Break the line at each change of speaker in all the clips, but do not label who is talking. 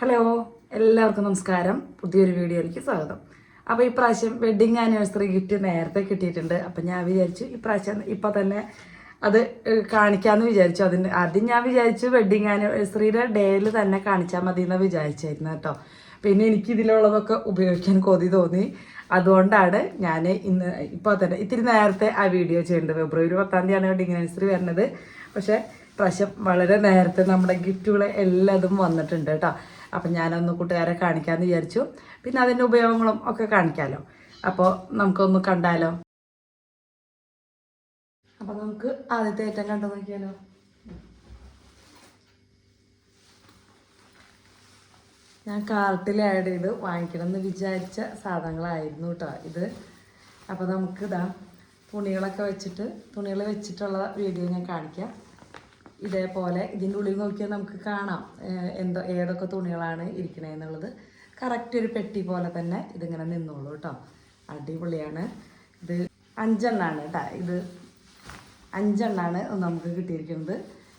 Hello എല്ലാവർക്കും നമസ്കാരം. പുതിയൊരു വീഡിയോയിലേക്ക് സ്വാഗതം. അപ്പോൾ ഇപ്രാവശ്യം വെഡിങ് ആനിവേഴ്സറി ഗിഫ്റ്റ് നേരത്തെ കിട്ടിയിട്ടുണ്ട്. അപ്പം ഞാൻ വിചാരിച്ചു ഇപ്രാവശ്യം ഇപ്പം തന്നെ അത് കാണിക്കാമെന്ന് വിചാരിച്ചു. അതിന് ആദ്യം ഞാൻ വിചാരിച്ചു വെഡിങ് ആനിവേഴ്സറിയുടെ ഡേയിൽ തന്നെ കാണിച്ചാൽ മതി എന്ന് വിചാരിച്ചായിരുന്നു കേട്ടോ. പിന്നെ എനിക്ക് ഇതിലുള്ളതൊക്കെ ഉപയോഗിക്കാൻ കൊതി തോന്നി. അതുകൊണ്ടാണ് ഞാൻ ഇന്ന് ഇപ്പോൾ തന്നെ ഇത്തിരി നേരത്തെ ആ വീഡിയോ ചെയ്യേണ്ടത്. ഫെബ്രുവരി പത്താം തീയതിയാണ് വെഡിങ് ആനിവേഴ്സറി വരുന്നത്. പക്ഷേ പ്രാവശ്യം വളരെ നേരത്തെ നമ്മുടെ ഗിഫ്റ്റുകൾ എല്ലാതും വന്നിട്ടുണ്ട് കേട്ടോ. അപ്പം ഞാനൊന്ന് കൂട്ടുകാരെ കാണിക്കാമെന്ന് വിചാരിച്ചു. പിന്നെ അതിന്റെ ഉപയോഗങ്ങളും ഒക്കെ കാണിക്കാമല്ലോ അപ്പോൾ നമുക്കൊന്ന് കണ്ടാലോ? അപ്പം നമുക്ക് ആദ്യത്തെ ഏറ്റവും കണ്ടു നോക്കിയാലോ? ഞാൻ കാർട്ടിൽ ആഡ് ചെയ്ത് വാങ്ങിക്കണം എന്ന് വിചാരിച്ച സാധനങ്ങളായിരുന്നു കേട്ടോ ഇത്. അപ്പോൾ നമുക്ക് ഇതാ തുണികളൊക്കെ വെച്ചിട്ട് തുണികൾ വെച്ചിട്ടുള്ള വീഡിയോ ഞാൻ കാണിക്കാം. ഇതേപോലെ ഇതിന്റെ ഉള്ളിൽ നോക്കിയാൽ നമുക്ക് കാണാം എന്തോ ഏതൊക്കെ തുണികളാണ് ഇരിക്കണേന്നുള്ളത് കറക്റ്റ് ഒരു പെട്ടി പോലെ തന്നെ ഇതിങ്ങനെ നിന്നോളൂ കേട്ടോ. അടിപൊളിയാണ്. ഇത് അഞ്ചെണ്ണാണ് കേട്ടോ. ഇത് അഞ്ചെണ്ണാണ് നമുക്ക് കിട്ടിയിരിക്കുന്നത്.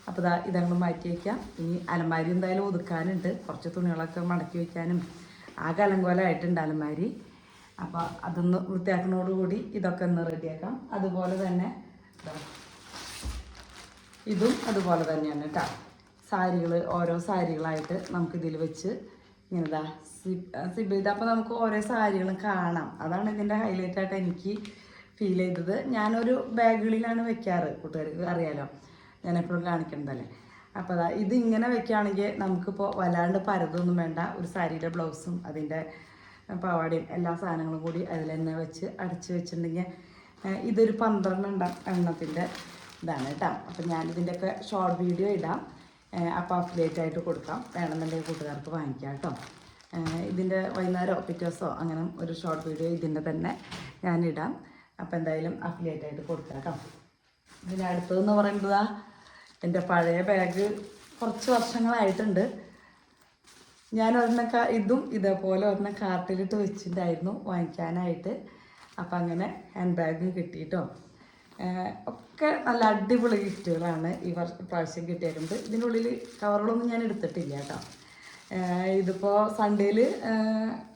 അപ്പോൾ ഇതാ ഇതങ്ങോട്ട് മാറ്റി വയ്ക്കാം ഇനി അലമാരി എന്തായാലും ഒതുക്കാനുണ്ട്. കുറച്ച് തുണികളൊക്കെ മടക്കി വയ്ക്കാനും ആ അലങ്കോലമായിട്ടുണ്ട് അലമാരി. അപ്പോൾ അതൊന്ന് വൃത്തിയാക്കുന്നതോടുകൂടി ഇതൊക്കെ ഒന്ന് റെഡിയാക്കാം അതുപോലെ തന്നെ ഇതും അതുപോലെ തന്നെയാണ് കേട്ടോ. സാരികൾ ഓരോ സാരികളായിട്ട് നമുക്ക് നമുക്കിതിൽ വെച്ച് ഇങ്ങനെ ഇതാ സിബ് ചെയ്ത് അപ്പോൾ നമുക്ക് ഓരോ സാരികളും കാണാം. അതാണ് ഇതിന്റെ ഹൈലൈറ്റ് ആയിട്ട് എനിക്ക് ഫീൽ ചെയ്തത്. ഞാനൊരു ബാഗുകളിലാണ് വെക്കാറ് കൂട്ടുകാർക്ക് അറിയാലോ. ഞാൻ എപ്പോഴും കാണിക്കുന്നതല്ലേ. അപ്പോൾ അതാ ഇത് ഇങ്ങനെ വെക്കുകയാണെങ്കിൽ നമുക്കിപ്പോൾ വല്ലാണ്ട് പരതൊന്നും വേണ്ട. ഒരു സാരിയുടെ ബ്ലൗസും അതിന്റെ പാവാടയും എല്ലാ സാധനങ്ങളും കൂടി അതിൽ തന്നെ വെച്ച് അടച്ച് വെച്ചിട്ടുണ്ടെങ്കിൽ ഇതൊരു പന്ത്രണ്ട് എണ്ണ എണ്ണത്തിന്റെ ഇതാണ് കേട്ടോ. അപ്പം ഞാനിതിന്റെയൊക്കെ ഷോർട്ട് വീഡിയോ ഇടാം. അപ്പോൾ അഫിലേറ്റ് ആയിട്ട് കൊടുക്കാം. വേണമെന്നുണ്ടെങ്കിൽ കൂട്ടുകാർക്ക് വാങ്ങിക്കാം കേട്ടോ. ഇതിന്റെ വൈകുന്നേരമോ പിറ്റേഴ്സോ അങ്ങനെ ഒരു ഷോർട്ട് വീഡിയോ ഇതിന്റെ തന്നെ ഞാനിടാം. അപ്പോൾ എന്തായാലും അഫിലേറ്റ് ആയിട്ട് കൊടുക്കാം കേട്ടോ. ഇതിന്റെ അടുത്തതെന്ന് പറയുന്നത് എന്റെ പഴയ ബാഗ് കുറച്ച് വർഷങ്ങളായിട്ടുണ്ട്. ഞാൻ ഒരെണ്ണം കാ- ഇതും ഇതേപോലെ ഒരെണ്ണം കാർട്ടിലിട്ട് വെച്ചിട്ടുണ്ടായിരുന്നു വാങ്ങിക്കാനായിട്ട്. അപ്പം അങ്ങനെ ഹാൻഡ് ബാഗും കിട്ടിയിട്ടോ. ഒക്കെ നല്ല അടിപൊളി ഗിഫ്റ്റുകളാണ് ഈ വർഷം പ്രാവശ്യം കിട്ടിയിരുന്നത് ഇതിനുള്ളിൽ കവറുകളൊന്നും ഞാൻ എടുത്തിട്ടില്ല കേട്ടോ. ഇതിപ്പോൾ സൺഡേയിൽ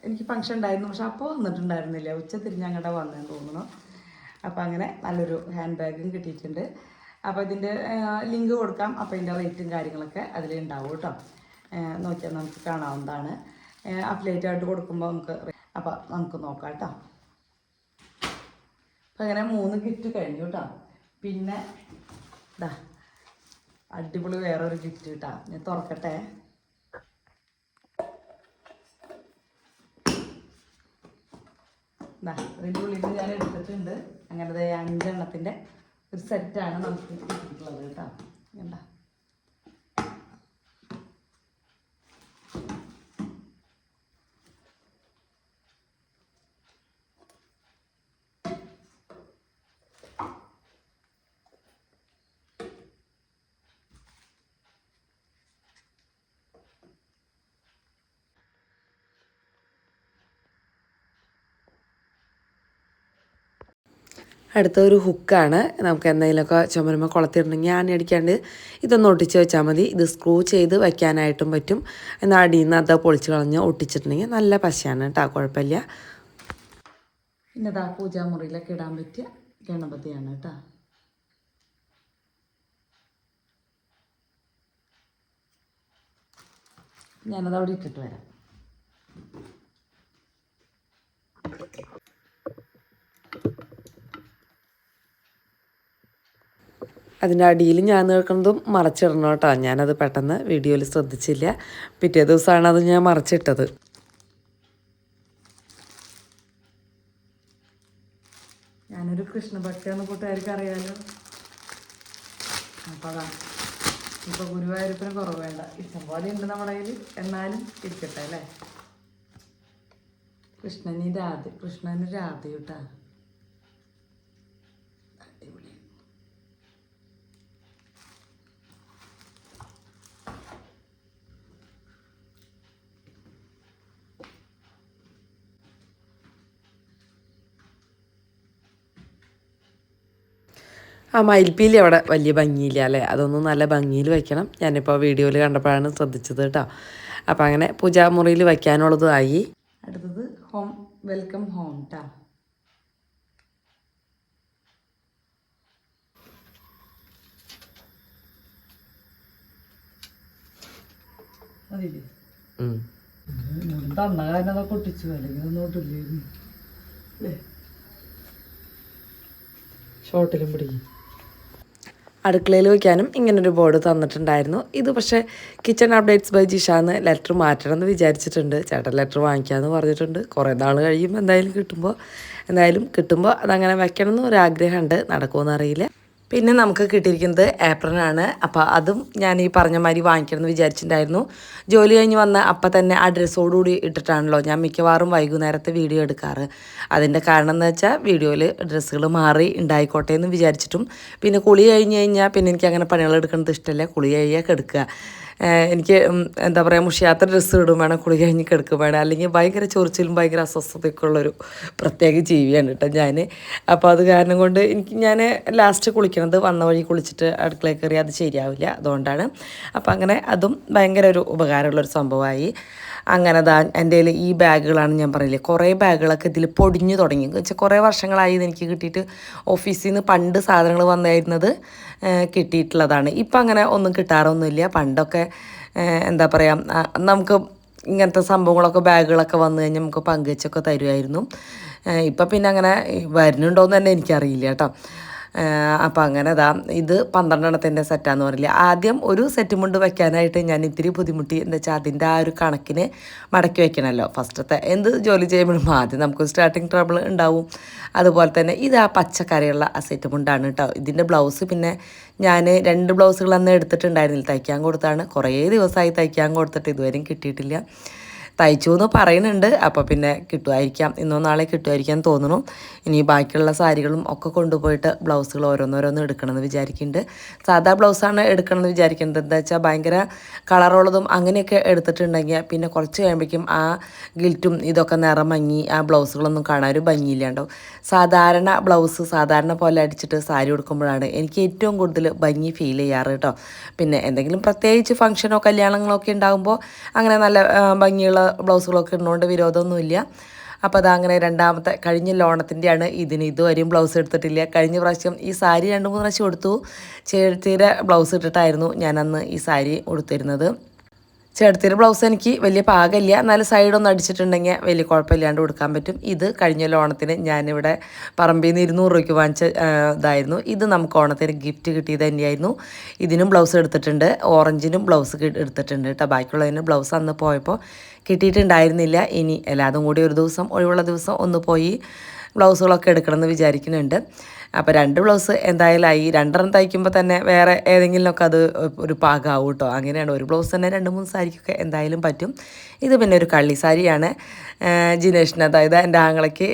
എനിക്ക് ഫംഗ്ഷൻ ഉണ്ടായിരുന്നു. പക്ഷെ അപ്പോൾ വന്നിട്ടുണ്ടായിരുന്നില്ല. ഉച്ച തിരിഞ്ഞ് അങ്ങോട്ട് വന്നതെന്ന് തോന്നുന്നു. അപ്പോൾ അങ്ങനെ നല്ലൊരു ഹാൻഡ് ബാഗും കിട്ടിയിട്ടുണ്ട്. അപ്പോൾ ഇതിന്റെ ലിങ്ക് കൊടുക്കാം. അപ്പോൾ ഇതിന്റെ റേറ്റും കാര്യങ്ങളൊക്കെ അതിൽ ഉണ്ടാവും കേട്ടോ. നോക്കിയാൽ നമുക്ക് കാണാവുന്നതാണ്. അപ്ലേറ്റായിട്ട് കൊടുക്കുമ്പോൾ നമുക്ക് അപ്പോൾ നമുക്ക് നോക്കാം കേട്ടോ. അങ്ങനെ മൂന്ന് കിറ്റ് കഴിഞ്ഞു കേട്ടോ പിന്നെ ഇതാ അടിപൊളി വേറൊരു കിറ്റ് കിട്ടാ ഞാൻ തുറക്കട്ടെ? ഇതാ അതിന്റെ ഉള്ളിൽ ഞാൻ എടുത്തിട്ടുണ്ട്. അങ്ങനെ ദേ അഞ്ചെണ്ണത്തിന്റെ ഒരു സെറ്റാണ് നമുക്ക് കിട്ടിയിട്ടുള്ളത് കേട്ടോ കണ്ട അടുത്ത ഒരു ഹുക്കാണ് നമുക്ക് എന്തെങ്കിലുമൊക്കെ ചുമരുമ്പോൾ കുളത്തിടണമെങ്കിൽ ആണി അടിക്കാണ്ട് ഇതൊന്ന് ഒട്ടിച്ച് വെച്ചാൽ മതി. ഇത് സ്ക്രൂ ചെയ്ത് വയ്ക്കാനായിട്ടും പറ്റും. എന്നാൽ അടിയിൽ നിന്ന് അത് പൊളിച്ച് കളഞ്ഞ് ഒട്ടിച്ചിട്ടുണ്ടെങ്കിൽ നല്ല പശയാണ് കേട്ടോ കുഴപ്പമില്ല. പിന്നെ ഇതാ പൂജാമുറിയിലൊക്കെ ഇടാൻ പറ്റിയ ഗണപതിയാണ് കേട്ടോ ഞാനത് അവിടെ ഇട്ടിട്ട് വരാം. അതിന്റെ അടിയിൽ ഞാൻ നിൽക്കുന്നതും മറച്ചിടണം കേട്ടോ. ഞാനത് പെട്ടെന്ന് വീഡിയോയിൽ ശ്രദ്ധിച്ചില്ല. പിറ്റേ ദിവസമാണ് അത് ഞാൻ മറച്ചിട്ടത്. ഞാനൊരു കൃഷ്ണഭക്തിയാണ് കൂട്ടുകാർക്ക് അറിയാലോ. അപ്പോൾ അതാ. ഇപ്പോൾ ഗുരുവായൂരപ്പന് കുറവ് വേണ്ട. ഇഷ്ടംപോലെ ഉണ്ട് നമ്മുടെ കയ്യിൽ എന്നാലും ഇരിക്കട്ടെ അല്ലേ? കൃഷ്ണന് രാധ കൃഷ്ണന് രാധ ആ മയിൽപ്പീലി അവിടെ വലിയ ഭംഗിയില്ല അല്ലേ? അതൊന്നും നല്ല ഭംഗിയിൽ വെക്കണം. ഞാനിപ്പോൾ വീഡിയോയിൽ കണ്ടപ്പോഴാണ് ശ്രദ്ധിച്ചത് കേട്ടോ. അപ്പം അങ്ങനെ പൂജാമുറിയിൽ വയ്ക്കാനുള്ളതായി
അടുത്തത് ഹോം വെൽക്കം ഹോം ടാ അതില്ലേ?
ഉം.
തന്ന കാരണം അതൊക്കെ ഒട്ടിച്ചു അല്ലെങ്കിൽ ഒന്നും ഒട്ടില്ലായിരുന്നു അല്ലേ?
ഷോർട്ടിലും പിടിക്കും. അടുക്കളയിൽ വയ്ക്കാനും ഇങ്ങനൊരു ബോർഡ് തന്നിട്ടുണ്ടായിരുന്നു. ഇത് പക്ഷേ കിച്ചൺ അപ്ഡേറ്റ്സ് ബൈ ജിഷാന്ന് ലെറ്റർ മാറ്റണം എന്ന് വിചാരിച്ചിട്ടുണ്ട്. ചേട്ടൻ ലെറ്റർ വാങ്ങിക്കാമെന്ന് പറഞ്ഞിട്ടുണ്ട്. കുറേ നാൾ കഴിയുമ്പോൾ എന്തായാലും കിട്ടുമ്പോൾ എന്തായാലും കിട്ടുമ്പോൾ അതങ്ങനെ വയ്ക്കണം എന്ന് ഒരാഗ്രഹമുണ്ട്. നടക്കുമെന്ന് അറിയില്ല. പിന്നെ നമുക്ക് കിട്ടിയിരിക്കുന്നത് ഏപ്രനാണ് അപ്പോൾ അതും ഞാൻ ഈ പറഞ്ഞ മാതിരി വാങ്ങിക്കണം എന്ന് വിചാരിച്ചിട്ടുണ്ടായിരുന്നു. ജോലി കഴിഞ്ഞ് വന്ന അപ്പം തന്നെ ആ ഡ്രസ്സോടുകൂടി ഇട്ടിട്ടാണല്ലോ ഞാൻ മിക്കവാറും വൈകുന്നേരത്തെ വീഡിയോ എടുക്കാറ്. അതിന്റെ കാരണം എന്ന് വെച്ചാൽ വീഡിയോയിൽ ഡ്രസ്സുകൾ മാറി ഉണ്ടായിക്കോട്ടെ എന്ന് വിചാരിച്ചിട്ടും. പിന്നെ കുളി കഴിഞ്ഞ് കഴിഞ്ഞാൽ പിന്നെ എനിക്ക് അങ്ങനെ പണികൾ എടുക്കുന്നത് ഇഷ്ടമല്ല കുളി കഴിയാൽ കിടക്കുക. ഏഹ് എനിക്ക് എന്താ പറയുക മുഷിയാത്ത ഡ്രസ്സ് ഇടും വേണം കുളി കഴിഞ്ഞ് കിടക്കും വേണം. അല്ലെങ്കിൽ ഭയങ്കര ചൊറിച്ചിലും ഭയങ്കര അസ്വസ്ഥതയൊക്കെ ഉള്ളൊരു പ്രത്യേക ജീവിയാണ് കേട്ടോ ഞാൻ അപ്പോൾ അത് കാരണം കൊണ്ട് എനിക്ക് ഞാൻ ലാസ്റ്റ് കുളിക്കണത് വന്ന വഴി കുളിച്ചിട്ട് അടുക്കളയിൽ കയറി അത് ശരിയാവില്ല. അതുകൊണ്ടാണ്. അപ്പോൾ അങ്ങനെ അതും ഭയങ്കര ഒരു ഉപകാരമുള്ളൊരു സംഭവമായി. അങ്ങനെ ദാ എന്റെ ഈ ബാഗുകളാണ് ഞാൻ പറയില്ലേ കുറേ ബാഗുകളൊക്കെ ഇതിൽ പൊടിഞ്ഞു തുടങ്ങി. വെച്ചാൽ കുറേ വർഷങ്ങളായി എനിക്ക് കിട്ടിയിട്ട് ഓഫീസിൽ നിന്ന് പണ്ട് സാധനങ്ങൾ വന്നായിരുന്നത് കിട്ടിയിട്ടുള്ളതാണ്. ഇപ്പം അങ്ങനെ ഒന്നും കിട്ടാറൊന്നുമില്ല. പണ്ടൊക്കെ എന്താ പറയുക നമുക്ക് ഇങ്ങനത്തെ സംഭവങ്ങളൊക്കെ ബാഗുകളൊക്കെ വന്നു കഴിഞ്ഞാൽ നമുക്ക് പങ്കുവെച്ചൊക്കെ തരുമായിരുന്നു. ഇപ്പം പിന്നെ അങ്ങനെ വരുന്നുണ്ടോയെന്ന് തന്നെ എനിക്കറിയില്ല കേട്ടോ. അപ്പോൾ അങ്ങനെ അതാ ഇത് പന്ത്രണ്ടെണ്ണത്തിന്റെ സെറ്റാന്ന് പറയില്ല ആദ്യം ഒരു സെറ്റ് മുണ്ട് വയ്ക്കാനായിട്ട് ഞാൻ ഇത്തിരി ബുദ്ധിമുട്ടി. എന്താ വെച്ചാൽ അതിന്റെ ആ ഒരു കണക്കിന് മടക്കി വയ്ക്കണമല്ലോ ഫസ്റ്റത്തെ എന്ത് ജോലി ചെയ്യുമ്പോഴും ആദ്യം നമുക്ക് സ്റ്റാർട്ടിങ് ട്രബിൾ ഉണ്ടാവും. അതുപോലെ തന്നെ ഇത് ആ പച്ചക്കറിയുള്ള ആ സെറ്റ് മുണ്ടാണ് കേട്ടോ ഇതിന്റെ ബ്ലൗസ് പിന്നെ ഞാൻ രണ്ട് ബ്ലൗസുകൾ അന്ന് എടുത്തിട്ടുണ്ടായിരുന്നില്ല. തയ്ക്കാൻ കൊടുത്താണ്. കുറേ ദിവസമായി തയ്ക്കാൻ കൊടുത്തിട്ട് ഇതുവരെയും കിട്ടിയിട്ടില്ല. തയ്ച്ചു എന്ന് പറയുന്നുണ്ട്. അപ്പോൾ പിന്നെ കിട്ടുമായിരിക്കാം. ഇന്നോ നാളെ കിട്ടുമായിരിക്കാം തോന്നുന്നു. ഇനി ബാക്കിയുള്ള സാരികളും ഒക്കെ കൊണ്ടുപോയിട്ട് ബ്ലൗസുകൾ ഓരോന്നോരോന്ന് എടുക്കണമെന്ന് വിചാരിക്കുന്നുണ്ട്. സാധാ ബ്ലൗസാണ് എടുക്കണമെന്ന് വിചാരിക്കുന്നത്. എന്താ വെച്ചാൽ ഭയങ്കര കളറുള്ളതും അങ്ങനെയൊക്കെ എടുത്തിട്ടുണ്ടെങ്കിൽ പിന്നെ കുറച്ച് കഴിയുമ്പോഴേക്കും ആ ഗിൽറ്റും ഇതൊക്കെ നിറം മങ്ങി ആ ബ്ലൗസുകളൊന്നും കാണാൻ ഒരു ഭംഗിയില്ലാണ്ടാവും. സാധാരണ ബ്ലൗസ് സാധാരണ പോലെ അടിച്ചിട്ട് സാരി ഉടുക്കുമ്പോഴാണ് എനിക്ക് ഏറ്റവും കൂടുതൽ ഭംഗി ഫീൽ ചെയ്യാറ് കേട്ടോ പിന്നെ എന്തെങ്കിലും പ്രത്യേകിച്ച് ഫംഗ്ഷനോ കല്യാണങ്ങളോ ഒക്കെ ഉണ്ടാകുമ്പോൾ അങ്ങനെ നല്ല ഭംഗിയുള്ള ബ്ലൗസുകളൊക്കെ ഇടുന്നതുകൊണ്ട് വിരോധമൊന്നുമില്ല. അപ്പോൾ അതങ്ങനെ രണ്ടാമത്തെ കഴിഞ്ഞ ലോണത്തിന്റെയാണ് ഇതിന് ഇതുവരെയും ബ്ലൗസ് എടുത്തിട്ടില്ല. കഴിഞ്ഞ പ്രാവശ്യം ഈ സാരി രണ്ട് മൂന്ന് പ്രാവശ്യം എടുത്തു ചേർത്തീരെ ബ്ലൗസ് ഇട്ടിട്ടായിരുന്നു ഞാനന്ന് ഈ സാരി ഉടുത്തിരുന്നത്. ചേട്ടത്തിയുടെ ബ്ലൗസ് എനിക്ക് വലിയ പാകമില്ല. എന്നാലും സൈഡൊന്നും അടിച്ചിട്ടുണ്ടെങ്കിൽ വലിയ കുഴപ്പമില്ലാണ്ട് കൊടുക്കാൻ പറ്റും. ഇത് കഴിഞ്ഞ ഓണത്തിന് ഞാനിവിടെ പറമ്പിൽ നിന്ന് ഇരുന്നൂറ് രൂപയ്ക്ക് വാങ്ങിച്ച ഇതായിരുന്നു. ഇത് നമുക്ക് ഓണത്തിന് ഗിഫ്റ്റ് കിട്ടിയത് തന്നെയായിരുന്നു. ഇതിനും ബ്ലൗസ് എടുത്തിട്ടുണ്ട്. ഓറഞ്ചിനും ബ്ലൗസ് എടുത്തിട്ടുണ്ട് കേട്ടോ. ബാക്കിയുള്ളതിന് ബ്ലൗസ് അന്ന് പോയപ്പോൾ കിട്ടിയിട്ടുണ്ടായിരുന്നില്ല. ഇനി എല്ലാതും കൂടി ഒരു ദിവസം ഒഴിവുള്ള ദിവസം ഒന്ന് പോയി ബ്ലൗസുകളൊക്കെ എടുക്കണമെന്ന് വിചാരിക്കുന്നുണ്ട്. അപ്പോൾ രണ്ട് ബ്ലൗസ് എന്തായാലും ആയി. രണ്ടെണ്ണം തയ്ക്കുമ്പോൾ തന്നെ വേറെ ഏതെങ്കിലുമൊക്കെ അത് ഒരു പാകമാവും കേട്ടോ. അങ്ങനെയാണ്. ഒരു ബ്ലൗസ് തന്നെ രണ്ട് മൂന്ന് സാരിക്കൊക്കെ എന്തായാലും പറ്റും. ഇത് പിന്നെ ഒരു കള്ളി സാരിയാണ്. ജിനേഷിന് അതായത് എന്റെ ആങ്ങളയ്ക്ക്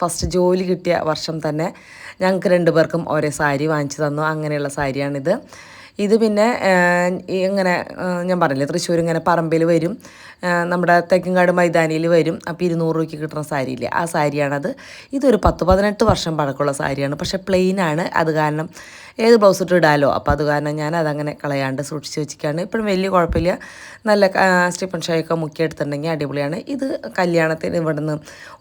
ഫസ്റ്റ് ജോലി കിട്ടിയ വർഷം തന്നെ ഞങ്ങൾക്ക് രണ്ടു പേർക്കും ഒരേ സാരി വാങ്ങിച്ചു തന്നു. അങ്ങനെയുള്ള സാരിയാണിത്. ഇത് പിന്നെ ഇങ്ങനെ ഞാൻ പറഞ്ഞില്ലേ തൃശ്ശൂർ ഇങ്ങനെ പറമ്പിൽ വരും. നമ്മുടെ തെക്കങ്കാട് മൈതാനിയിൽ വരും. അപ്പോൾ ഇരുന്നൂറ് രൂപയ്ക്ക് കിട്ടുന്ന സാരിയില്ലേ ആ സാരിയാണത്. ഇതൊരു പത്ത് പതിനെട്ട് വർഷം പഴക്കമുള്ള സാരിയാണ്. പക്ഷേ പ്ലെയിനാണ് അത് കാരണം ഏത് ബ്ലൗസ് ഇട്ട് ഇടാലോ? അപ്പോൾ അത് കാരണം ഞാൻ അതങ്ങനെ കളയാണ്ട് സൂക്ഷിച്ച് വെച്ചിട്ടാണ് ഇപ്പോഴും വലിയ കുഴപ്പമില്ല. നല്ല സ്റ്റീഫൻ ഷോയൊക്കെ മുക്കിയെടുത്തിട്ടുണ്ടെങ്കിൽ അടിപൊളിയാണ്. ഇത് കല്യാണത്തിന് ഇവിടെ നിന്ന്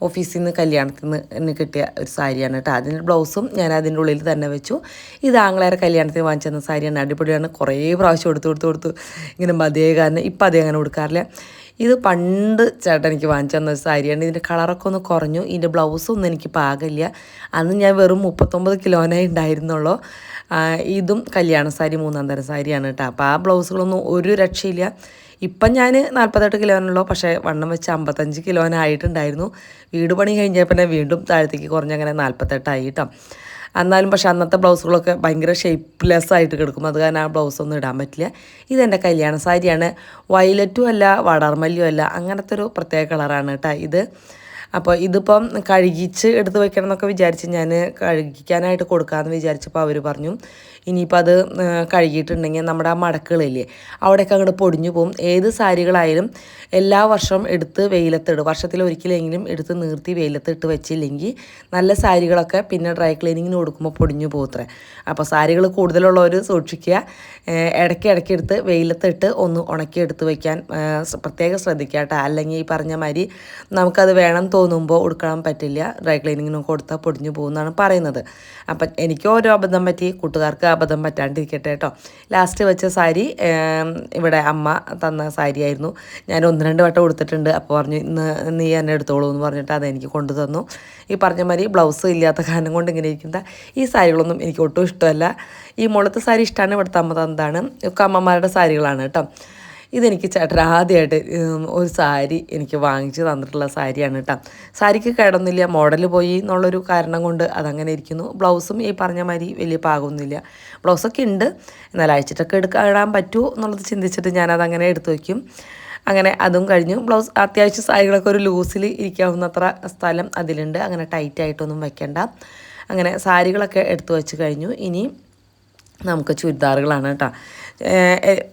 ഓഫീസിൽ നിന്ന് കല്യാണത്തിൽ നിന്ന് കിട്ടിയ ഒരു സാരിയാണ് കേട്ടോ. അതിന്റെ ബ്ലൗസും ഞാൻ അതിന്റെ ഉള്ളിൽ തന്നെ വെച്ചു. ഇത് ആങ്ങളേരെ കല്യാണത്തിന് വാങ്ങിച്ചു തന്ന സാരിയാണ്. അടിപൊളിയാണ്. കുറേ പ്രാവശ്യം എടുത്തു കൊടുത്ത് കൊടുത്തു ഇങ്ങനെ മതിയായ കാരണം ഇപ്പം അതേ അങ്ങനെ കൊടുക്കാറില്ല ഇത് പണ്ട് ചേട്ടൻ എനിക്ക് വാങ്ങിച്ചു തന്ന ഒരു സാരിയാണ്. ഇതിന്റെ കളറൊക്കെ ഒന്ന് കുറഞ്ഞു. ഇതിന്റെ ബ്ലൗസൊന്നും എനിക്ക് പാകില്ല അന്ന് ഞാൻ വെറും മുപ്പത്തൊമ്പത് കിലോനേ ഉണ്ടായിരുന്നുള്ളൂ. ഇതും കല്യാണ സാരി മൂന്നാം തരം സാരിയാണ് കേട്ടോ. അപ്പോൾ ആ ബ്ലൗസുകളൊന്നും ഒരു രക്ഷയില്ല. ഇപ്പം ഞാൻ നാൽപ്പത്തെട്ട് കിലോനുള്ളൂ. പക്ഷേ വണ്ണം വെച്ച് അമ്പത്തഞ്ച് കിലോനായിട്ടുണ്ടായിരുന്നു. വീട് പണി കഴിഞ്ഞപ്പോൾ വീണ്ടും താഴത്തേക്ക് കുറഞ്ഞങ്ങനെ നാൽപ്പത്തെട്ടായി കേട്ടോ. എന്നാലും പക്ഷെ അന്നത്തെ ബ്ലൗസുകളൊക്കെ ഭയങ്കര ഷേപ്പ്ലെസ് ആയിട്ട് കിടക്കും. അത് കാരണം ആ ബ്ലൗസ് ഒന്നും ഇടാൻ പറ്റില്ല. ഇതെന്റെ കല്യാണ സാരിയാണ്. വയലറ്റും അല്ല വടർമല്ലിയും അല്ല. അങ്ങനത്തെ ഒരു പ്രത്യേക കളറാണ് കേട്ടോ ഇത്. അപ്പോൾ ഇതിപ്പം കഴുകിച്ച് എടുത്ത് വെക്കണം എന്നൊക്കെ വിചാരിച്ച് ഞാൻ കഴുകിക്കാനായിട്ട് കൊടുക്കാമെന്ന് വിചാരിച്ചപ്പോൾ അവർ പറഞ്ഞു ഇനിയിപ്പോൾ അത് കഴുകിയിട്ടുണ്ടെങ്കിൽ നമ്മുടെ ആ മടക്കുകളില്ലേ അവിടെയൊക്കെ അങ്ങോട്ട് പൊടിഞ്ഞു പോകും ഏത് സാരികളായാലും എല്ലാ വർഷവും എടുത്ത് വെയിലത്തിടും. വർഷത്തിൽ ഒരിക്കലെങ്കിലും എടുത്ത് നിർത്തി വെയിലത്തിട്ട് വെച്ചില്ലെങ്കിൽ നല്ല സാരികളൊക്കെ പിന്നെ ഡ്രൈ ക്ലീനിങ്ങിന് കൊടുക്കുമ്പോൾ പൊടിഞ്ഞു പോകത്രേ അപ്പോൾ സാരികൾ കൂടുതലുള്ളവർ സൂക്ഷിക്കുക. ഇടയ്ക്ക് ഇടയ്ക്ക് എടുത്ത് വെയിലത്തിട്ട് ഒന്ന് ഉണക്കി എടുത്ത് വയ്ക്കാൻ പ്രത്യേകം ശ്രദ്ധിക്കുക കേട്ടോ. അല്ലെങ്കിൽ ഈ പറഞ്ഞ മാതിരി നമുക്കത് വേണം തോന്നുമ്പോൾ ഉടുക്കാൻ പറ്റില്ല. ഡ്രൈ ക്ലീനിങ്ങിന് കൊടുത്താൽ പൊടിഞ്ഞു പോകുമെന്നാണ് പറയുന്നത്. അപ്പം എനിക്ക് ഓരോ അബദ്ധം പറ്റി കൂട്ടുകാർക്ക് അബദ്ധം പറ്റാണ്ടിരിക്കട്ടെ കേട്ടോ ലാസ്റ്റ് വെച്ച സാരി ഇവിടെ അമ്മ തന്ന സാരിയായിരുന്നു. ഞാൻ ഒന്ന് രണ്ട് വട്ടം കൊടുത്തിട്ടുണ്ട് അപ്പോൾ പറഞ്ഞു ഇന്ന് നീ എന്നെ എടുത്തോളൂ എന്ന് പറഞ്ഞിട്ട് അതെനിക്ക് കൊണ്ടു തന്നു. ഈ പറഞ്ഞ മാതിരി ബ്ലൗസ് ഇല്ലാത്ത കാരണം കൊണ്ട് ഇങ്ങനെ ഇരിക്കുന്ന. ഈ സാരികളൊന്നും എനിക്ക് ഒട്ടും ഇഷ്ടമല്ല. ഈ മുളത്തെ സാരി ഇഷ്ടമാണ് ഇവിടുത്തെ അമ്മ തന്നതാണ്. ഒക്കെ അമ്മമാരുടെ സാരികളാണ് കേട്ടോ ഇതെനിക്ക് ചേട്ടൻ ആദ്യമായിട്ട് ഒരു സാരി എനിക്ക് വാങ്ങിച്ച് തന്നിട്ടുള്ള സാരിയാണ് കേട്ടോ സാരിക്ക് കിടന്നില്ല മോഡൽ പോയി എന്നുള്ളൊരു കാരണം കൊണ്ട് അതങ്ങനെ ഇരിക്കുന്നു. ബ്ലൗസും ഈ പറഞ്ഞ മാതിരി വലിയ പാകമൊന്നുമില്ല. ബ്ലൗസൊക്കെ ഉണ്ട് എന്നാൽ അയച്ചിട്ടൊക്കെ എടുക്കാൻ പറ്റുമോ എന്നുള്ളത് ചിന്തിച്ചിട്ട് ഞാനതങ്ങനെ എടുത്തു വയ്ക്കും അങ്ങനെ അതും കഴിഞ്ഞു. ബ്ലൗസ് അത്യാവശ്യം സാരികളൊക്കെ ഒരു ലൂസിൽ ഇരിക്കാവുന്നത്ര സ്ഥലം അതിലുണ്ട്. അങ്ങനെ ടൈറ്റായിട്ടൊന്നും വെക്കണ്ട. അങ്ങനെ സാരികളൊക്കെ എടുത്തു വെച്ച് കഴിഞ്ഞു. ഇനി നമുക്ക് ചുരിദാറുകളാണ് കേട്ടോ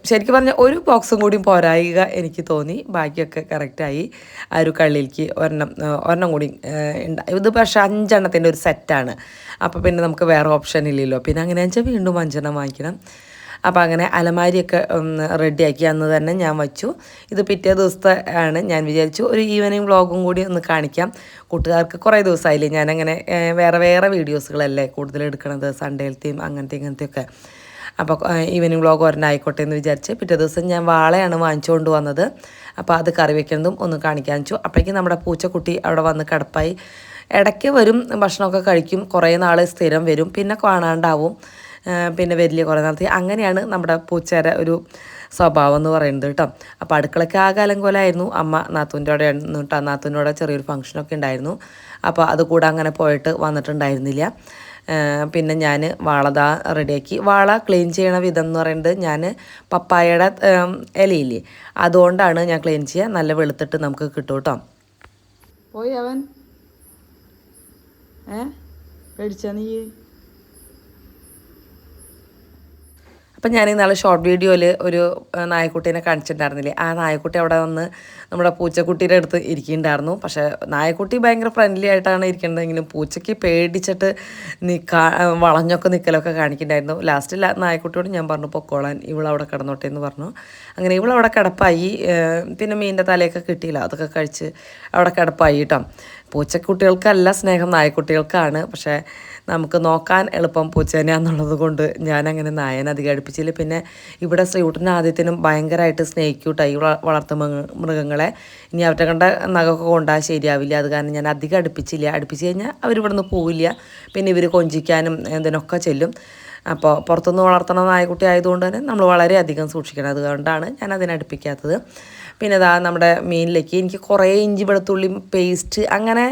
ശരിക്കും പറഞ്ഞാൽ ഒരു ബോക്സും കൂടി പോരായിക എനിക്ക് തോന്നി. ബാക്കിയൊക്കെ കറക്റ്റായി ആ ഒരു കള്ളിയിലേക്ക് ഒരെണ്ണം ഒരെണ്ണം കൂടി ഇത് പക്ഷേ അഞ്ചെണ്ണത്തിന്റെ ഒരു സെറ്റാണ് അപ്പോൾ പിന്നെ നമുക്ക് വേറെ ഓപ്ഷൻ ഇല്ലല്ലോ. പിന്നെ അങ്ങനെ വെച്ചാൽ വീണ്ടും അഞ്ചെണ്ണം വാങ്ങിക്കണം. അപ്പോൾ അങ്ങനെ അലമാരിയൊക്കെ ഒന്ന് റെഡിയാക്കി അന്ന് തന്നെ ഞാൻ വച്ചു. ഇത് പിറ്റേ ദിവസത്തെ ആണ്. ഞാൻ വിചാരിച്ചു ഒരു ഈവനിങ് വ്ളോഗും കൂടി ഒന്ന് കാണിക്കാം. കൂട്ടുകാർക്ക് കുറേ ദിവസമായില്ലേ ഞാനങ്ങനെ വേറെ വേറെ വീഡിയോസുകളല്ലേ കൂടുതൽ എടുക്കണത്? സൺഡേലത്തെയും അങ്ങനത്തെ ഇങ്ങനത്തെ ഒക്കെ അപ്പോൾ ഈവനിങ് വ്ളോഗ് ഒരെണ്ണം ആയിക്കോട്ടെ എന്ന് വിചാരിച്ച് പിറ്റേ ദിവസം ഞാൻ വാളയാണ് വാങ്ങിച്ചുകൊണ്ട് വന്നത്. അപ്പോൾ അത് കറി വെക്കുന്നതും ഒന്ന് കാണിക്കാൻ വെച്ചു. അപ്പോഴേക്കും നമ്മുടെ പൂച്ചക്കുട്ടി അവിടെ വന്ന് കിടപ്പായി. ഇടയ്ക്ക് വരും ഭക്ഷണമൊക്കെ കഴിക്കും കുറേ നാൾ സ്ഥിരം വരും പിന്നെ കാണാണ്ടാവും പിന്നെ വലിയ കുറേ നാളത്തെ അങ്ങനെയാണ് നമ്മുടെ പൂച്ചയുടെ ഒരു സ്വഭാവം എന്ന് പറയുന്നത് കേട്ടോ. അപ്പോൾ അടുക്കളയ്ക്ക് ആ കാലം കൊലായിരുന്നു അമ്മ നാത്തൂന്റെ അവിടെ കേട്ടോ. നാത്തൂന്റെ ചെറിയൊരു ഫംഗ്ഷനൊക്കെ ഉണ്ടായിരുന്നു. അപ്പോൾ അത് കൂടെ അങ്ങനെ പോയിട്ട് വന്നിട്ടുണ്ടായിരുന്നില്ല. പിന്നെ ഞാൻ വാളതാ റെഡിയാക്കി. വാള ക്ലീൻ ചെയ്യണ വിധം എന്ന് പറയുന്നത് ഞാൻ പപ്പായയുടെ ഇലയില്ലേ? അതുകൊണ്ടാണ് ഞാൻ ക്ലീൻ ചെയ്യുക നല്ല വെളുത്തിട്ട് നമുക്ക് കിട്ടും കേട്ടോ
പോയി അവൻ. ഏ? പേടിച്ചാ നീ?
അപ്പം ഞാൻ ഇന്നാളെ ഷോർട്ട് വീഡിയോയിൽ ഒരു നായക്കുട്ടീനെ കാണിച്ചിട്ടുണ്ടായിരുന്നില്ലേ? ആ നായക്കുട്ടി അവിടെ വന്ന് നമ്മുടെ പൂച്ചക്കുട്ടിയുടെ അടുത്ത് ഇരിക്കുന്നുണ്ടായിരുന്നു പക്ഷേ നായക്കുട്ടി ഭയങ്കര ഫ്രണ്ട്ലി ആയിട്ടാണ് ഇരിക്കേണ്ടതെങ്കിലും പൂച്ചയ്ക്ക് പേടിച്ചിട്ട് നിൽക്കാ വളഞ്ഞൊക്കെ നിൽക്കലൊക്കെ കാണിക്കുന്നുണ്ടായിരുന്നു ലാസ്റ്റ് നായക്കുട്ടിയോട് ഞാൻ പറഞ്ഞു പൊക്കോളാൻ ഇവളവിടെ കിടന്നോട്ടെ എന്ന് പറഞ്ഞു. അങ്ങനെ ഇവളവിടെ കിടപ്പായി. പിന്നെ മീനിന്റെ തലയൊക്കെ കിട്ടിയില്ല. അതൊക്കെ കഴിച്ച് അവിടെ കിടപ്പായി കേട്ടോ പൂച്ചക്കുട്ടികൾക്കല്ല സ്നേഹം നായക്കുട്ടികൾക്കാണ്. പക്ഷേ നമുക്ക് നോക്കാൻ എളുപ്പം പൂച്ചേനെയാന്നുള്ളത് കൊണ്ട് ഞാനങ്ങനെ നായനെ അധികം അടുപ്പിച്ചില്ല. പിന്നെ ഇവിടെ ശ്രീകുട്ടനും ആദ്യത്തിനും ഭയങ്കരമായിട്ട് സ്നേഹിക്കൂട്ടായി വളർത്തു മൃഗങ്ങളെ. ഇനി അവരുടെ കണ്ട നഖമൊക്കെ കൊണ്ടാൽ ശരിയാവില്ല. അത് കാരണം ഞാൻ അധികം അടുപ്പിച്ചില്ല. അടുപ്പിച്ച് കഴിഞ്ഞാൽ അവരിവിടെ നിന്ന് പോവില്ല. പിന്നെ ഇവർ കൊഞ്ചിക്കാനും എന്തിനൊക്കെ ചെല്ലും. അപ്പോൾ പുറത്തുനിന്ന് വളർത്തണ നായക്കുട്ടി ആയതുകൊണ്ട് തന്നെ നമ്മൾ വളരെയധികം സൂക്ഷിക്കണം. അതുകൊണ്ടാണ് ഞാൻ അതിനെ അടുപ്പിക്കാത്തത്. പിന്നെ ഇതാ നമ്മുടെ മീനിലേക്ക് എനിക്ക് കുറേ ഇഞ്ചി വെളുത്തുള്ളി പേസ്റ്റ് അങ്ങനെ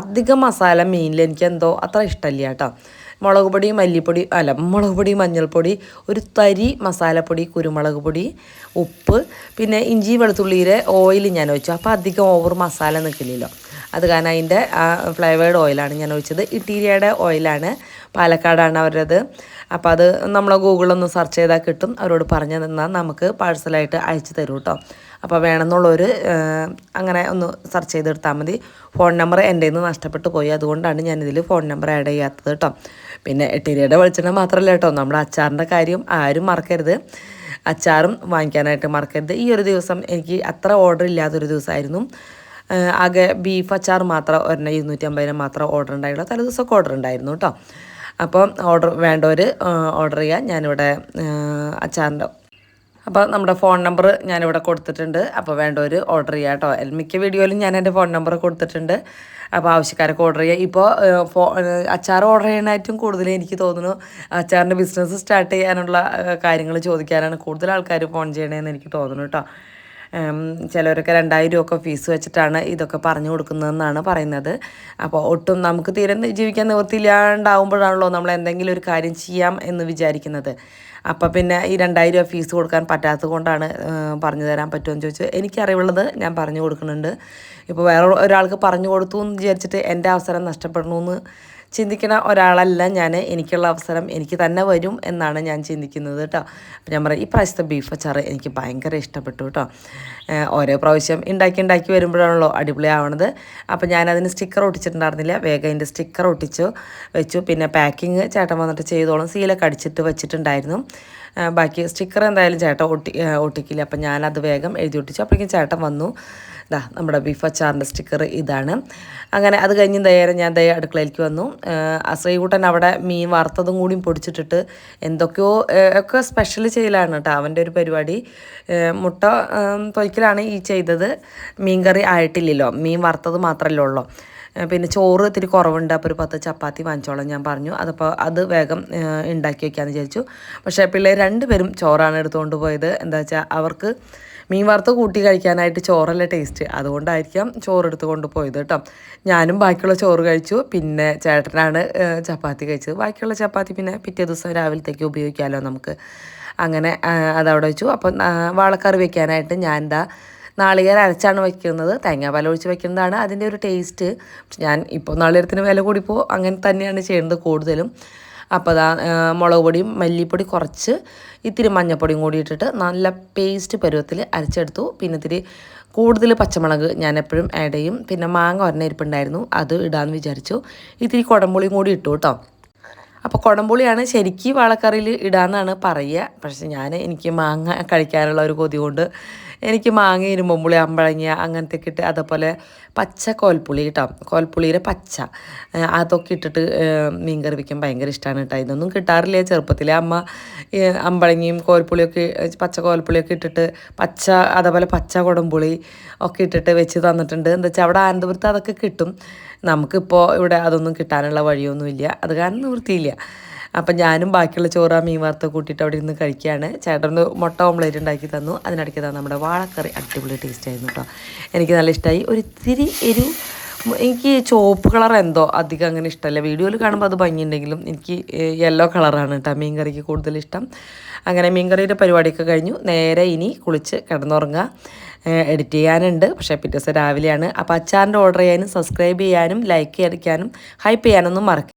അധികം മസാല മീനിൽ എനിക്ക് എന്തോ അത്ര ഇഷ്ടമല്ല കേട്ടോ. മുളക് പൊടി മല്ലിപ്പൊടി അല്ല മുളക് പൊടി മഞ്ഞൾപ്പൊടി ഒരു തരി മസാലപ്പൊടി കുരുമുളക് പൊടി ഉപ്പ് പിന്നെ ഇഞ്ചി വെളുത്തുള്ളിയിലെ ഓയിൽ ഞാൻ ഒഴിച്ചു. അപ്പോൾ അധികം ഓവർ മസാല നിൽക്കില്ലല്ലോ അത് കാരണം അതിന്റെ ഫ്ലേവേർഡ് ഓയിലാണ് ഞാൻ ഒഴിച്ചത്. ഇട്ടീരിയയുടെ ഓയിലാണ് പാലക്കാടാണ് അവരത്. അപ്പോൾ അത് നമ്മളെ ഗൂഗിളൊന്ന് സെർച്ച് ചെയ്താൽ കിട്ടും. അവരോട് പറഞ്ഞു തന്നാൽ നമുക്ക് പാഴ്സലായിട്ട് അയച്ചു തരും കേട്ടോ. അപ്പോൾ വേണമെന്നുള്ളവർ അങ്ങനെ ഒന്ന് സെർച്ച് ചെയ്തെടുത്താൽ മതി. ഫോൺ നമ്പർ എന്റെ നിന്ന് നഷ്ടപ്പെട്ടു പോയി. അതുകൊണ്ടാണ് ഞാനിതിൽ ഫോൺ നമ്പർ ആഡ് ചെയ്യാത്തത് കേട്ടോ. പിന്നെ എട്ടിരിയുടെ വെളിച്ചെണ്ണ മാത്രമല്ല കേട്ടോ. നമ്മുടെ അച്ചാറിന്റെ കാര്യം ആരും മറക്കരുത്. അച്ചാറും വാങ്ങിക്കാനായിട്ട് മറക്കരുത്. ഈ ഒരു ദിവസം എനിക്ക് അത്ര ഓർഡർ ഇല്ലാത്തൊരു ദിവസമായിരുന്നു. ആകെ ബീഫ് അച്ചാർ മാത്രം ഒരെണ്ണം ഇരുന്നൂറ്റി അമ്പതിന് മാത്രം ഓർഡർ ഉണ്ടായുള്ളൂ തലേ ദിവസമൊക്കെ ഓർഡർ ഉണ്ടായിരുന്നു കേട്ടോ. അപ്പോൾ ഓർഡർ വേണ്ടവർ ഓർഡർ ചെയ്യാൻ ഞാനിവിടെ അച്ചാറിന്റെ അപ്പോൾ നമ്മുടെ ഫോൺ നമ്പർ ഞാനിവിടെ കൊടുത്തിട്ടുണ്ട്. അപ്പോൾ വേണ്ട ഒരു ഓർഡർ ചെയ്യാം കേട്ടോ മിക്ക വീഡിയോയിലും ഞാൻ എന്റെ ഫോൺ നമ്പർ കൊടുത്തിട്ടുണ്ട്. അപ്പോൾ ആവശ്യക്കാരൊക്കെ ഓർഡർ ചെയ്യുക ഇപ്പോൾ ഫോ അച്ചാർ ഓർഡർ ചെയ്യാനായിട്ടും കൂടുതൽ എനിക്ക് തോന്നുന്നു അച്ചാറിന്റെ ബിസിനസ് സ്റ്റാർട്ട് ചെയ്യാനുള്ള കാര്യങ്ങൾ ചോദിക്കാനാണ് കൂടുതൽ ആൾക്കാർ ഫോൺ ചെയ്യണതെന്ന് എനിക്ക് തോന്നുന്നു കേട്ടോ ചിലവരൊക്കെ രണ്ടായിരം രൂപ ഒക്കെ ഫീസ് വെച്ചിട്ടാണ് ഇതൊക്കെ പറഞ്ഞു കൊടുക്കുന്നതെന്നാണ് പറയുന്നത്. അപ്പോൾ ഒട്ടും നമുക്ക് തീരെ ജീവിക്കാൻ നിവൃത്തിയില്ലാണ്ടാവുമ്പോഴാണല്ലോ നമ്മൾ എന്തെങ്കിലും ഒരു കാര്യം ചെയ്യാം എന്ന് വിചാരിക്കുന്നത്. അപ്പോൾ പിന്നെ ഈ രണ്ടായിരം രൂപ ഫീസ് കൊടുക്കാൻ പറ്റാത്തത് കൊണ്ടാണ് പറഞ്ഞു തരാൻ പറ്റുമെന്ന് ചോദിച്ചു എനിക്കറിവുള്ളത് ഞാൻ പറഞ്ഞു കൊടുക്കുന്നുണ്ട്. ഇപ്പോൾ വേറെ ഒരാൾക്ക് പറഞ്ഞു കൊടുത്തു എന്ന് വിചാരിച്ചിട്ട് എന്റെ അവസരം നഷ്ടപ്പെടണമെന്ന് ചിന്തിക്കുന്ന ഒരാളല്ല ഞാൻ എനിക്കുള്ള അവസരം എനിക്ക് തന്നെ വരും എന്നാണ് ഞാൻ ചിന്തിക്കുന്നത് കേട്ടോ അപ്പം ഞാൻ പറയാം ഈ പ്രാവശ്യത്തെ ബീഫ് അച്ചാറ് എനിക്ക് ഭയങ്കര ഇഷ്ടപ്പെട്ടു കേട്ടോ ഓരോ പ്രാവശ്യം ഉണ്ടാക്കി ഉണ്ടാക്കി വരുമ്പോഴാണല്ലോ അടിപൊളിയാവണത്. അപ്പം ഞാനതിന് സ്റ്റിക്കർ ഒട്ടിച്ചിട്ടുണ്ടായിരുന്നില്ല. വേഗം അതിന്റെ സ്റ്റിക്കർ ഒട്ടിച്ചു വെച്ചു. പിന്നെ പാക്കിങ് ചേട്ടൻ വന്നിട്ട് ചെയ്തോളും. സീലൊക്കെ അടിച്ചിട്ട് വെച്ചിട്ടുണ്ടായിരുന്നു. ബാക്കി സ്റ്റിക്കർ എന്തായാലും ചേട്ടൻ ഒട്ടി ഒട്ടിക്കില്ല. അപ്പം ഞാനത് വേഗം എഴുതി ഒട്ടിച്ചു. അപ്പോഴേക്കും ചേട്ടൻ വന്നു. ഇതാ നമ്മുടെ ബീഫ് അച്ചാറിന്റെ സ്റ്റിക്കർ ഇതാണ്. അങ്ങനെ അത് കഴിഞ്ഞ് നേരെ ഞാൻ ദയ അടുക്കളയിലേക്ക് വന്നു. അസൈകൂട്ടൻ അവിടെ മീൻ വറുത്തതും കൂടിയും പൊടിച്ചിട്ടിട്ട് എന്തൊക്കെയോ ഒക്കെ സ്പെഷ്യൽ ചെയ്യലാണ് കേട്ടോ അവന്റെ ഒരു പരിപാടി. മുട്ട തൊയ്ക്കലാണ് ഈ ചെയ്തത്. മീൻ കറി ആയിട്ടില്ലല്ലോ. മീൻ വറുത്തത് മാത്രമല്ലേ ഉള്ളൂ. പിന്നെ ചോറ് ഇത്തിരി കുറവുണ്ട് അപ്പോൾ ഒരു പത്ത് ചപ്പാത്തി വാങ്ങിച്ചോളാം ഞാൻ പറഞ്ഞു. അതപ്പോൾ അത് വേഗം ഉണ്ടാക്കി വയ്ക്കാമെന്ന് വിചാരിച്ചു. പക്ഷേ പിള്ളേർ രണ്ടുപേരും ചോറാണ് എടുത്തുകൊണ്ട് പോയത്. എന്താ വെച്ചാൽ അവർക്ക് മീൻ വറുത്ത് കൂട്ടി കഴിക്കാനായിട്ട് ചോറല്ല ടേസ്റ്റ്. അതുകൊണ്ടായിരിക്കാം ചോറ് എടുത്ത് കൊണ്ടുപോയത് കേട്ടോ. ഞാനും ബാക്കിയുള്ള ചോറ് കഴിച്ചു. പിന്നെ ചേട്ടനാണ് ചപ്പാത്തി കഴിച്ചത്. ബാക്കിയുള്ള ചപ്പാത്തി പിന്നെ പിറ്റേ ദിവസം രാവിലത്തേക്ക് ഉപയോഗിക്കാമല്ലോ നമുക്ക്. അങ്ങനെ അതവിടെ വെച്ചു. അപ്പം വാളക്കറി വെക്കാനായിട്ട് ഞാൻ എന്താ നാളികേരം അരച്ചാണ് വെക്കുന്നത്. തേങ്ങാപാൽ ഒഴിച്ച് വയ്ക്കുന്നതാണ് അതിന്റെ ഒരു ടേസ്റ്റ് ഞാൻ ഇപ്പോൾ നാളികേരത്തിന് വില കൂടിപ്പോൾ അങ്ങനെ തന്നെയാണ് ചെയ്യുന്നത് കൂടുതലും. അപ്പോൾ അതാ മുളക് പൊടിയും മല്ലിപ്പൊടി കുറച്ച് ഇത്തിരി മഞ്ഞപ്പൊടിയും കൂടി ഇട്ടിട്ട് നല്ല പേസ്റ്റ് പരുവത്തിൽ അരച്ചെടുത്തു. പിന്നെ ഇത്തിരി കൂടുതൽ പച്ചമുളക് ഞാൻ എപ്പോഴും ആഡ് ചെയ്യും. പിന്നെ മാങ്ങ ഒരെണ്ണ ഇരിപ്പുണ്ടായിരുന്നു അത് ഇടാമെന്ന് വിചാരിച്ചു. ഇത്തിരി കുടംപുളിയും കൂടി ഇട്ടു കേട്ടോ. അപ്പോൾ കുടംപുളിയാണ് ശരിക്കും വാളക്കറിയിൽ ഇടാമെന്നാണ് പറയുക. പക്ഷേ ഞാൻ എനിക്ക് മാങ്ങ കഴിക്കാനുള്ള ഒരു കൊതി കൊണ്ട് എനിക്ക് മാങ്ങ ഇരുമ്പുള്ളി അമ്പഴങ്ങിയ അങ്ങനത്തെ ഇട്ട് അതേപോലെ പച്ച കോൽപ്പുളി കേട്ടോ. കോൽപ്പുളിയുടെ പച്ച. അതൊക്കെ ഇട്ടിട്ട് മീൻ കറി വയ്ക്കാൻ ഭയങ്കര ഇഷ്ടമാണ് കേട്ടോ. ഇതൊന്നും കിട്ടാറില്ല. ചെറുപ്പത്തിലെ അമ്മ അമ്പഴങ്ങിയും കോൽപ്പുളിയൊക്കെ പച്ച കോൽപ്പുളിയൊക്കെ ഇട്ടിട്ട് പച്ച അതേപോലെ പച്ച കുടംപുളി ഒക്കെ ഇട്ടിട്ട് വെച്ച് തന്നിട്ടുണ്ട്. എന്താ വെച്ചാൽ അവിടെ അനന്തപുരത്ത് അതൊക്കെ കിട്ടും. നമുക്കിപ്പോൾ ഇവിടെ അതൊന്നും കിട്ടാനുള്ള വഴിയൊന്നുമില്ല. അത് കാരണം നിവൃത്തിയില്ല. അപ്പം ഞാനും ബാക്കിയുള്ള ചോറ് ആ മീൻ വറുത്ത് കൂട്ടിയിട്ട് അവിടെ ഇരുന്ന് കഴിക്കുകയാണ്. ചേട്ടന് മുട്ട ഓംലേറ്റ് ഉണ്ടാക്കി തന്നു. അതിനിടയ്ക്ക് തന്നെ നമ്മുടെ വാഴക്കറി അടിപൊളി ടേസ്റ്റ് ആയിരുന്നു കേട്ടോ എനിക്ക് നല്ല ഇഷ്ടമായി ഒരു ഇത്തിരി എരു എനിക്ക് ചുവപ്പ് കളർ എന്തോ അധികം അങ്ങനെ ഇഷ്ടമല്ല. വീഡിയോയിൽ കാണുമ്പോൾ അത് ഭംഗിയുണ്ടെങ്കിലും എനിക്ക് യെല്ലോ കളറാണ് കേട്ടോ മീൻ കറിക്ക് കൂടുതൽ ഇഷ്ടം. അങ്ങനെ മീൻ കറിയുടെ പരിപാടിയൊക്കെ കഴിഞ്ഞു. നേരെ ഇനി കുളിച്ച് കിടന്നുറങ്ങുക എഡിറ്റ് ചെയ്യാനുണ്ട്. പക്ഷേ പിറ്റേ ദിവസം രാവിലെയാണ്. അപ്പോൾ അച്ചാറിന്റെ ഓർഡർ ചെയ്യാനും സബ്സ്ക്രൈബ് ചെയ്യാനും ലൈക്ക് അടിക്കാനും ഹൈപ്പ് ചെയ്യാനൊന്നും മറക്കുക